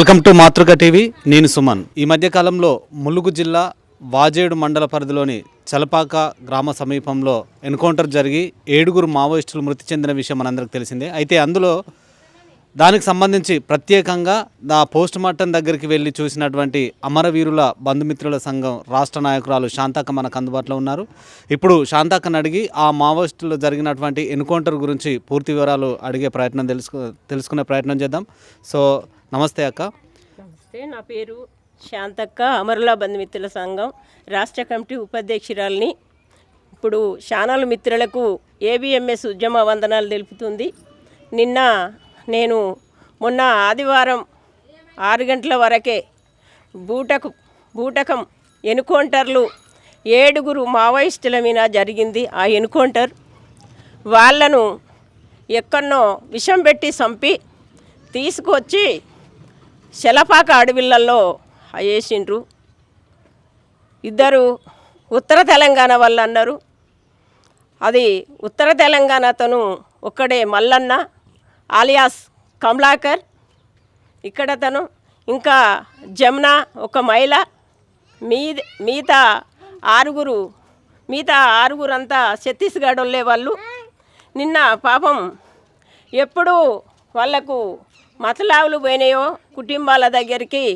Welcome to మాతృక TV నేను సుమన్. ఈ మధ్యకాలంలో ములుగు జిల్లా వాజేడు మండల పరిధిలోని చలపాక గ్రామ సమీపంలో ఎన్కౌంటర్ జరిగి ఏడుగురు మావోయిస్టులు మృతి చెందిన విషయం మనందరికి తెలిసిందే. అయితే అందులో దానికి సంబంధించి ప్రత్యేకంగా దా పోస్ట్ మార్టం దగ్గరికి వెళ్ళి చూసినటువంటి అమరవీరుల బంధుమిత్రుల సంఘం రాష్ట్ర నాయకురాలు శాంతక్క మనకు అందుబాటులో ఉన్నారు. ఇప్పుడు శాంతక్కను అడిగి ఆ మావోయిస్టులు జరిగినటువంటి ఎన్కౌంటర్ గురించి పూర్తి వివరాలు అడిగే ప్రయత్నం తెలుసుకు తెలుసుకునే ప్రయత్నం చేద్దాం. సో నమస్తే అక్క. నమస్తే నా పేరు శాంతక్క అమరుల బంధుమిత్రుల సంఘం రాష్ట్ర కమిటీ ఉపాధ్యక్షురాలిని. ఇప్పుడు శానాలు మిత్రులకు ఏబిఎంఎస్ ఉద్యమ వందనాలు తెలుపుతుంది. నిన్న నేను మొన్న ఆదివారం ఆరు గంటల వరకే బూటకు బూటకం ఎన్కౌంటర్లు ఏడుగురు మావోయిస్టుల మీద జరిగింది ఆ ఎన్కౌంటర్. వాళ్ళను ఎక్కడనో విషం పెట్టి చంపి తీసుకొచ్చి శలపాక అడవిళ్ళల్లో వేసిండ్రు ఇద్దరు ఉత్తర తెలంగాణ వాళ్ళు అన్నారు అది ఉత్తర తెలంగాణతోను ఒక్కడే మల్లన్న ఆలియాస్ కమలాకర్ ఇక్కడ తను ఇంకా జమున ఒక మహిళ మీ మిగతా ఆరుగురు మిగతా ఆరుగురు అంతా ఛత్తీస్గఢ్ వాళ్ళే వాళ్ళు. నిన్న పాపం ఎప్పుడు వాళ్ళకు మతలావులు పోయినాయో కుటుంబాల దగ్గరికి.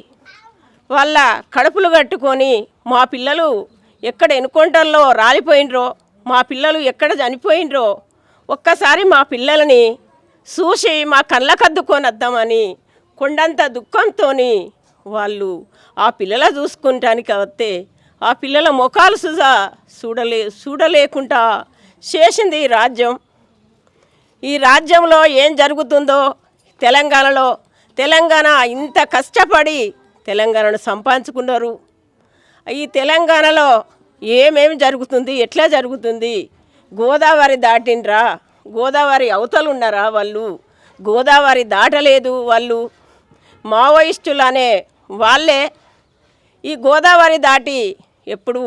వాళ్ళ కడుపులు కట్టుకొని మా పిల్లలు ఎక్కడ ఎన్కౌంటర్లో రాలిపోయినరో మా పిల్లలు ఎక్కడ చనిపోయినరో ఒక్కసారి మా పిల్లలని చూసి మా కళ్ళకద్దుకొని వద్దామని కొండంత దుఃఖంతో వాళ్ళు ఆ పిల్లల చూసుకుంటానికి వస్తే ఆ పిల్లల ముఖాలు సుజా చూడలే చూడలేకుండా చేసింది ఈ రాజ్యం. ఈ రాజ్యంలో ఏం జరుగుతుందో తెలంగాణలో తెలంగాణ ఇంత కష్టపడి తెలంగాణను సంపాదించుకున్నారు. ఈ తెలంగాణలో ఏమేమి జరుగుతుంది ఎట్లా జరుగుతుంది గోదావరి దాటిండ్రా? గోదావరి అవతలు ఉన్నారా వాళ్ళు? గోదావరి దాటలేదు వాళ్ళు. మావోయిస్టులు అనే వాళ్ళే. ఈ గోదావరి దాటి ఎప్పుడు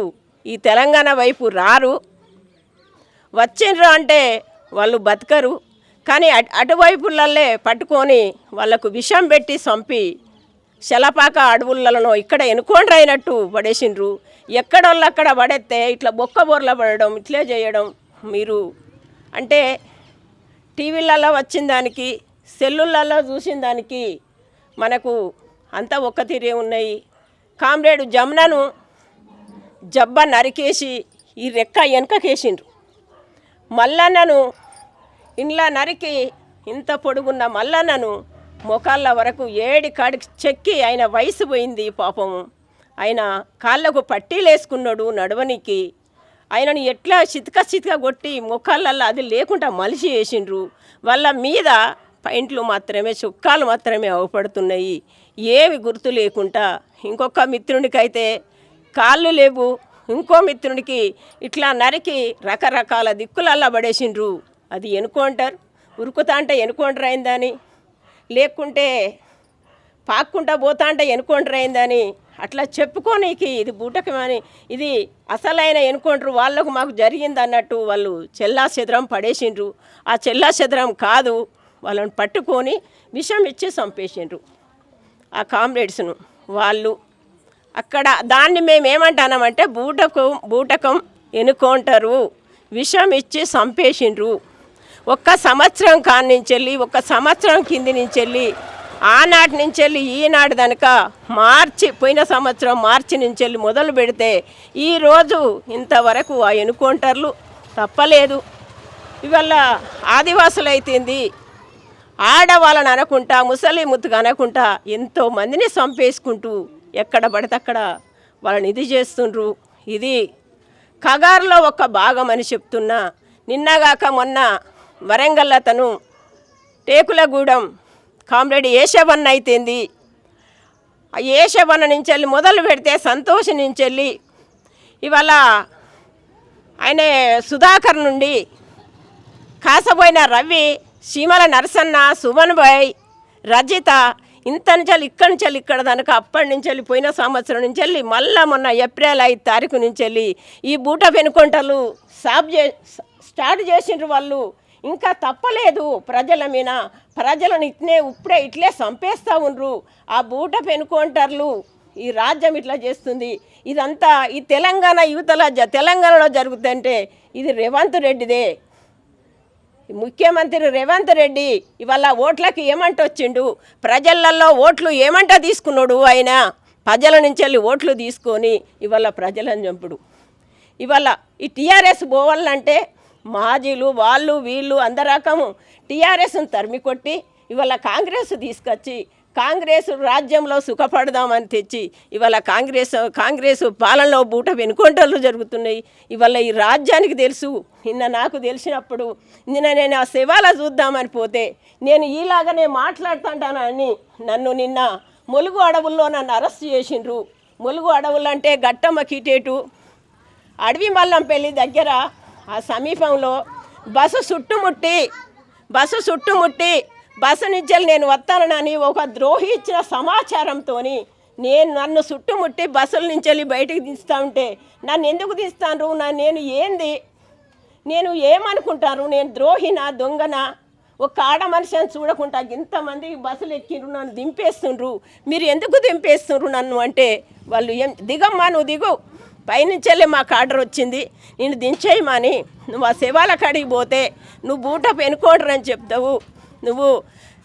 ఈ తెలంగాణ వైపు రారు. వచ్చిండ్రు అంటే వాళ్ళు బతకరు. కానీ అటు అటువైపులల్లే పట్టుకొని వాళ్ళకు విషం పెట్టి చంపి శలపాక అడవులలో ఇక్కడ ఎనుకోండ్రైనట్టు అయినట్టు పడేసిండ్రు. ఎక్కడోళ్ళు అక్కడ పడేస్తే ఇట్లా బొక్క బొర్ల పడడం ఇట్లే చేయడం మీరు అంటే టీవీలలో వచ్చిన దానికి సెల్లులలో చూసిన దానికి మనకు అంతా ఒక్క తీరే ఉన్నాయి. కామ్రేడు జమునను జబ్బ నరికేసి ఈ రెక్క వెనకకేసిండ్రు. మల్లన్నను ఇంట్లో నరికి ఇంత పొడుగున్న మల్లన్నను మొకాళ్ళ వరకు ఏడి కాడికి చెక్కి ఆయన వయసు పోయింది పాపము. ఆయన కాళ్ళకు పట్టీలేసుకున్నాడు నడవనికి. ఆయనను ఎట్లా చితక చితక కొట్టి ముఖాలల్లో అది లేకుండా మలిసి వేసిండ్రు. వాళ్ళ మీద పైంట్లు మాత్రమే చుక్కాలు మాత్రమే అవపడుతున్నాయి. ఏవి గుర్తు లేకుండా ఇంకొక మిత్రునికైతే కాళ్ళు లేవు. ఇంకో మిత్రునికి ఇట్లా నరికి రకరకాల దిక్కులల్లా పడేసిండ్రు. అది ఎన్కౌంటర్ ఉరుకుతా అంటే ఎన్కౌంటర్ అయిందని లేకుంటే పాక్కుంటా పోతా అంటే ఎన్కౌంటర్ అయిందని అట్లా చెప్పుకోనీకి ఇది బూటకమని ఇది అసలైన ఎన్కౌంటర్ వాళ్ళకు మాకు జరిగింది అన్నట్టు వాళ్ళు చెల్లా చెదరం పడేసిండ్రు. ఆ చెల్లా చెదరం కాదు వాళ్ళని పట్టుకొని విషం ఇచ్చి చంపేసిండ్రు ఆ కామ్రేడ్స్ను వాళ్ళు. అక్కడ దాన్ని మేము ఏమంటామంటే బూటకం బూటకం ఎన్నుకుంటారు విషం ఇచ్చి చంపేసిండ్రు. ఒక్క సంవత్సరం కాడి నుంచి వెళ్ళి ఒక్క సంవత్సరం కింది నుంచి వెళ్ళి ఆనాటి నుంచి వెళ్ళి ఈనాడు కనుక మార్చి పోయిన సంవత్సరం మార్చి నుంచి వెళ్ళి మొదలు పెడితే ఈరోజు ఇంతవరకు ఆ ఎన్కౌంటర్లు తప్పలేదు. ఇవాళ ఆదివాసులు అయితేంది ఆడవాళ్ళని అనకుంటా ముసలి ముత్తుగా అనకుంటా ఎంతో మందిని చంపేసుకుంటూ ఎక్కడ పడితే అక్కడ వాళ్ళని ఇది చేస్తుండ్రు. ఇది కగారులో ఒక భాగం అని చెప్తున్నా. నిన్నగాక మొన్న వరంగల్ అతను టేకులగూడెం కామ్రేడ్ ఏషవన్ అయితేంది ఆ ఏషవన్న నుంచి వెళ్ళి మొదలు పెడితే సంతోష్ నుంచి వెళ్ళి ఇవాళ ఆయన సుధాకర్ నుండి కాసపోయిన రవి సీమల నరసన్న సుమన్ భాయ్ రజిత ఇంత నుంచి వెళ్ళి ఇక్కడి నుంచి వెళ్ళి ఇక్కడ దానికి అప్పటి నుంచి వెళ్ళి పోయిన సంవత్సరం నుంచి వెళ్ళి మళ్ళా మొన్న ఏప్రిల్ ఐదు తారీఖు నుంచి వెళ్ళి ఈ బూట పెనుకొంటలు సాప్ చే స్టార్ట్ చేసిండ్రు వాళ్ళు. ఇంకా తప్పలేదు. ప్రజల మీద ప్రజలను ఇట్నే ఇప్పుడే ఇట్లే చంపేస్తూ ఉండ్రు. ఆ బూట పెనుకుంటారు ఈ రాజ్యం ఇట్లా చేస్తుంది. ఇదంతా ఈ తెలంగాణ యువతల జ- తెలంగాణలో జరుగుతుందంటే ఇది రేవంత్ రెడ్డిదే. ముఖ్యమంత్రి రేవంత్ రెడ్డి ఇవాళ ఓట్లకి ఏమంట వచ్చిండు ప్రజలల్లో ఓట్లు ఏమంట తీసుకున్నాడు ఆయన? ప్రజల నుంచి వెళ్ళి ఓట్లు తీసుకొని ఇవాళ ప్రజలను చంపుడు. ఇవాళ ఈ టీఆర్ఎస్ పోవాలంటే మాజీలు వాళ్ళు వీళ్ళు అందరకము టీఆర్ఎస్ను తరిమి కొట్టి ఇవాళ కాంగ్రెస్ తీసుకొచ్చి కాంగ్రెస్ రాజ్యంలో సుఖపడదామని తెచ్చి ఇవాళ కాంగ్రెస్ కాంగ్రెస్ పాలనలో బూట వెనుకొంటలు జరుగుతున్నాయి. ఇవాళ ఈ రాజ్యానికి తెలుసు. నిన్న నాకు తెలిసినప్పుడు నిన్న నేను ఆ శివాల చూద్దామని పోతే నేను ఈలాగానే మాట్లాడుతుంటానని నన్ను నిన్న ములుగు అడవుల్లో నన్ను అరెస్ట్ చేసిండ్రు. ములుగు అడవులు అంటే గట్టమ్మ కిటేటు అడవి మల్లంపల్లి దగ్గర ఆ సమీపంలో బస్సు చుట్టుముట్టి బస్సు చుట్టుముట్టి బస్సు నుంచి నేను వస్తానని ఒక ద్రోహి ఇచ్చిన సమాచారంతో నేను నన్ను చుట్టుముట్టి బస్సుల నుంచి వెళ్ళి బయటికి తీస్తూ ఉంటే నన్ను ఎందుకు తీస్తాను నా నేను ఏంది? నేను ఏమనుకుంటాను నేను ద్రోహినా దొంగనా? ఒక ఆడ మనిషిని చూడకుండా ఇంతమంది బస్సులు ఎక్కిండ్రు నన్ను దింపేస్తుండ్రు. మీరు ఎందుకు దింపేస్తుండ్రు నన్ను? అంటే వాళ్ళు ఏం దిగమ్మా నువ్వు దిగు. పైనుంచి వెళ్ళి మాకు ఆర్డర్ వచ్చింది. నేను దించేయమని. నువ్వు ఆ శివాల కాడికి పోతే నువ్వు బూట పెనుకోడరు అని చెప్తావు. నువ్వు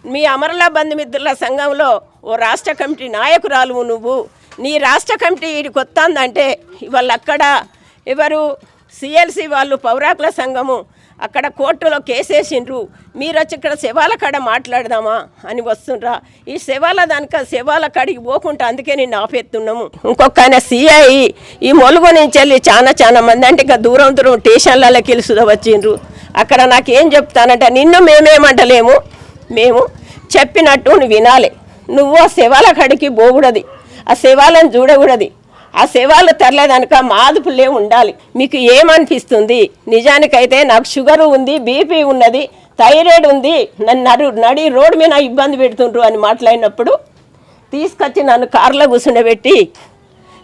మీ అమరల బంధుమిత్రుల సంఘంలో ఓ రాష్ట్ర కమిటీ నాయకురాలు నువ్వు. నీ రాష్ట్ర కమిటీ ఇడికి వస్తుందంటే ఇవాళ అక్కడ ఎవరు సిఎల్సి వాళ్ళు పౌరాకుల సంఘము అక్కడ కోర్టులో కేసేసిండ్రు. మీరు వచ్చి ఇక్కడ శవాల కాడ మాట్లాడదామా అని వస్తుండ్రా. ఈ శవాల దానిక శవాల కాడికి పోకుండా అందుకే నేను ఆపేస్తున్నాము ఇంకొక ఆయన సిఐ ఈ మొలుగు నుంచి వెళ్ళి చాలా చాలా మంది అంటే ఇంకా దూరం దూరం స్టేషన్లలో వెళ్ళి సుధా వచ్చిండ్రు. అక్కడ నాకేం చెప్తానంటే నిన్ను మేమేమంటలేము. మేము చెప్పినట్టు నువ్వు వినాలి. నువ్వు ఆ శవాల కాడికి పోకూడదు. ఆ శవాలను చూడకూడదు. ఆ శవాలు తరలేదనుక మాదుపులే ఉండాలి. మీకు ఏమనిపిస్తుంది? నిజానికైతే నాకు షుగర్ ఉంది బీపీ ఉన్నది థైరాయిడ్ ఉంది నన్ను నడు నడి రోడ్డు మీద ఇబ్బంది పెడుతుండ్రు అని మాట్లాడినప్పుడు తీసుకొచ్చి నన్ను కారులో కూర్చుండబెట్టి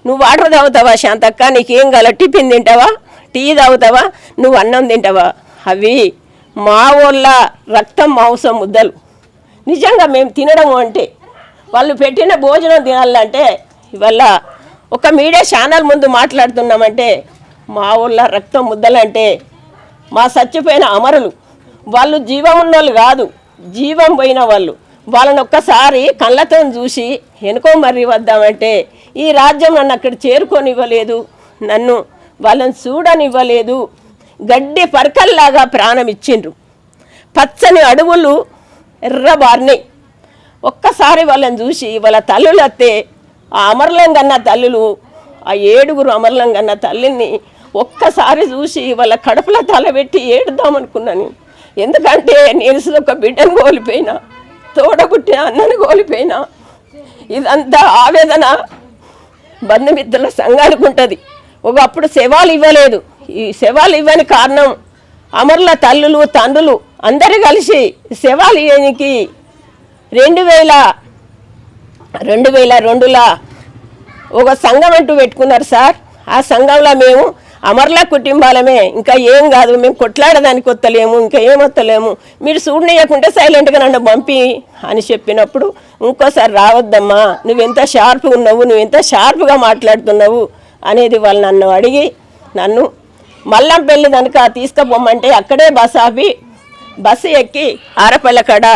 నువ్వు వాటర్ తాగుతావా శాంతక్క? నీకేం కాల టిఫిన్ తింటావా? టీ తాగుతావా? నువ్వు అన్నం తింటావా? అవి మా ఊళ్ళ రక్తం మాంసం ముద్దలు. నిజంగా మేము తినడం అంటే వాళ్ళు పెట్టిన భోజనం తినాలంటే ఇవల్ల ఒక మీడియా ఛానల్ ముందు మాట్లాడుతున్నామంటే మా ఊళ్ళ రక్తం ముద్దలంటే మా చచ్చిపోయిన అమరులు. వాళ్ళు జీవం ఉన్నోళ్ళు కాదు జీవం పోయిన వాళ్ళు. వాళ్ళని ఒక్కసారి కళ్ళతో చూసి వెనుకో మర్రి వద్దామంటే ఈ రాజ్యం నన్ను అక్కడ చేరుకొనివ్వలేదు. నన్ను వాళ్ళని చూడనివ్వలేదు. గడ్డి పరకల్లాగా ప్రాణం ఇచ్చిండ్రు. పచ్చని అడవులు ఎర్రబారినాయి ఒక్కసారి వాళ్ళని చూసి వాళ్ళ తల్లులు అత్తే ఆ అమరలంగన్న తల్లులు ఆ ఏడుగురు అమరలంగన్న తల్లిని ఒక్కసారి చూసి వాళ్ళ కడుపులో తలబెట్టి ఏడుదామనుకున్నాను ఎందుకంటే నేను ఒక బిడ్డను కోల్పోయినా తోడబుట్టిన అన్నను కోల్పోయినా. ఇదంతా ఆవేదన బంధుమిత్రుల సంఘానికి ఉంటుంది. ఒకప్పుడు శవాలు ఇవ్వలేదు. ఈ శవాలు ఇవ్వని కారణం అమరుల తల్లులు తండ్రులు అందరూ కలిసి శవాలు ఇవ్వడానికి రెండు వేల రెండు వేల రెండులో ఒక సంఘం అంటూ పెట్టుకున్నారు సార్. ఆ సంఘంలో మేము అమర్ల కుటుంబాలమే. ఇంకా ఏం కాదు మేము కొట్లాడడానికి వస్తలేము ఇంకా ఏం వస్తలేము. మీరు చూడనీయకుంటే సైలెంట్గా నన్ను పంపి అని చెప్పినప్పుడు ఇంకోసారి రావద్దమ్మా నువ్వెంత షార్ప్గా ఉన్నావు నువ్వెంత షార్ప్గా మాట్లాడుతున్నావు అనేది వాళ్ళు నన్ను అడిగి నన్ను మల్లంపల్లి కనుక తీసుకుపోమ్మంటే అక్కడే బస్ ఆపి బస్సు ఎక్కి ఆరపల్లకడ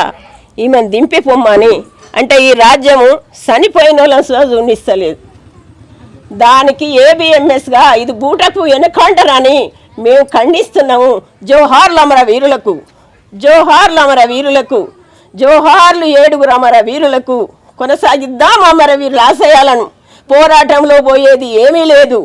ఈమెను దింపి పొమ్మని అంటే ఈ రాజ్యము చనిపోయిన వాళ్ళని సుధా చూనిస్తలేదు దానికి ఏబిఎంఎస్గా ఇది బూటకు వెనుకంటారని మేము ఖండిస్తున్నాము జోహార్లు అమర వీరులకు జోహార్లు అమర వీరులకు జోహార్లు ఏడుగురు అమర వీరులకు కొనసాగిద్దాం అమర వీరుల ఆశయాలను. పోరాటంలో పోయేది ఏమీ లేదు.